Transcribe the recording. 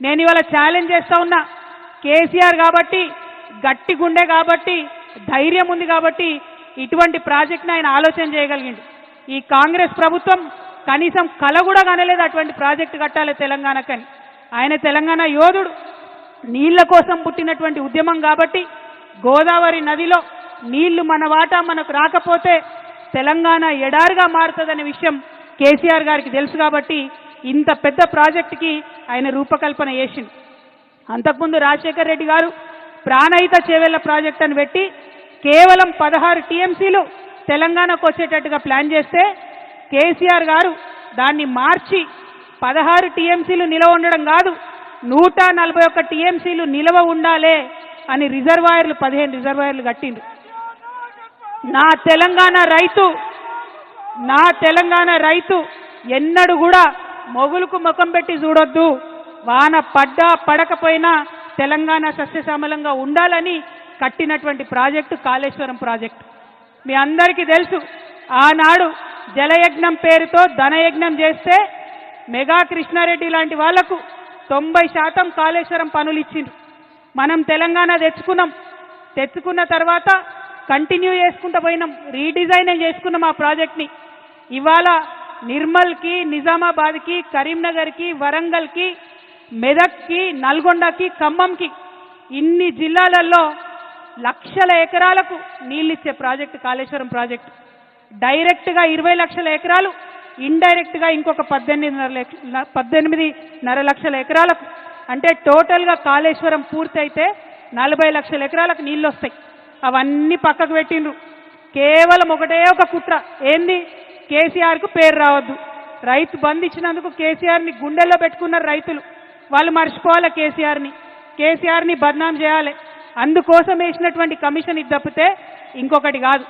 నేను ఇవాళ ఛాలెంజ్ చేస్తా ఉన్నా. కేసీఆర్ కాబట్టి గట్టి గుండె కాబట్టి ధైర్యం ఉంది కాబట్టి ఇటువంటి ప్రాజెక్ట్ని ఆయన ఆలోచన చేయగలిగింది ఈ కాంగ్రెస్ ప్రభుత్వం కనీసం కల కూడా కనలేదు అటువంటి ప్రాజెక్టు కట్టాలి తెలంగాణకని. ఆయన తెలంగాణ యోధుడు. నీళ్ళ కోసం పుట్టినటువంటి ఉద్యమం కాబట్టి గోదావరి నదిలో నీళ్ళు మన వాటా మనకు రాకపోతే తెలంగాణ ఎడారిగా మారుతుందనే విషయం కేసీఆర్ గారికి తెలుసు కాబట్టి ఇంత పెద్ద ప్రాజెక్టుకి ఆయన రూపకల్పన చేసిండు. అంతకుముందు రాజశేఖర్ రెడ్డి గారు ప్రాణహిత చేవెళ్ళ ప్రాజెక్ట్ అని పెట్టి కేవలం పదహారు టీఎంసీలు తెలంగాణకు వచ్చేటట్టుగా ప్లాన్ చేస్తే కేసీఆర్ గారు దాన్ని మార్చి పదహారు టీఎంసీలు నిలవ ఉండడం కాదు నూట నలభై ఒక్క టీఎంసీలు నిలవ ఉండాలే అని రిజర్వాయర్లు పదిహేను రిజర్వాయర్లు కట్టిండు నా తెలంగాణ రైతు నా తెలంగాణ రైతు ఎన్నడు కూడా మొగులకు ముఖం పెట్టి చూడొద్దు. వాన పడ్డా పడకపోయినా తెలంగాణ సస్యశ్యామలంగా ఉండాలని కట్టినటువంటి ప్రాజెక్టు కాళేశ్వరం ప్రాజెక్టు. మీ అందరికీ తెలుసు ఆనాడు జలయజ్ఞం పేరుతో ధనయజ్ఞం చేస్తే మెగా కృష్ణారెడ్డి లాంటి వాళ్ళకు తొంభై శాతం కాళేశ్వరం పనులు ఇచ్చిండ్రు. మనం తెలంగాణ తెచ్చుకున్నాం. తెచ్చుకున్న తర్వాత కంటిన్యూ చేసుకుంటూ పోయినాం. రీడిజైన్ చేసుకున్నాం ఆ ప్రాజెక్ట్ని. ఇవాళ నిర్మల్కి నిజామాబాద్కి కరీంనగర్కి వరంగల్కి మెదక్కి నల్గొండకి ఖమ్మంకి ఇన్ని జిల్లాలలో లక్షల ఎకరాలకు నీళ్ళిచ్చే ప్రాజెక్టు కాళేశ్వరం ప్రాజెక్టు. డైరెక్ట్గా ఇరవై లక్షల ఎకరాలు ఇండైరెక్ట్గా ఇంకొక పద్దెనిమిదిన్నర పద్దెనిమిదిన్నర లక్షల ఎకరాలకు. అంటే టోటల్గా కాళేశ్వరం పూర్తయితే నలభై లక్షల ఎకరాలకు నీళ్ళు వస్తాయి అవన్నీ పక్కకు పెట్టిండ్రు. కేవలం ఒకటే ఒక కుట్ర. ఏంది? కేసీఆర్కు పేరు రావద్దు. రైతు బంద్ ఇచ్చినందుకు కేసీఆర్ని గుండెల్లో పెట్టుకున్నారు రైతులు. వాళ్ళు మర్చిపోవాలి కేసీఆర్ని? కేసీఆర్ని బద్నాం చేయాలి. అందుకోసం వేసినటువంటి కమిషన్ ఇది తప్పితే ఇంకొకటి కాదు.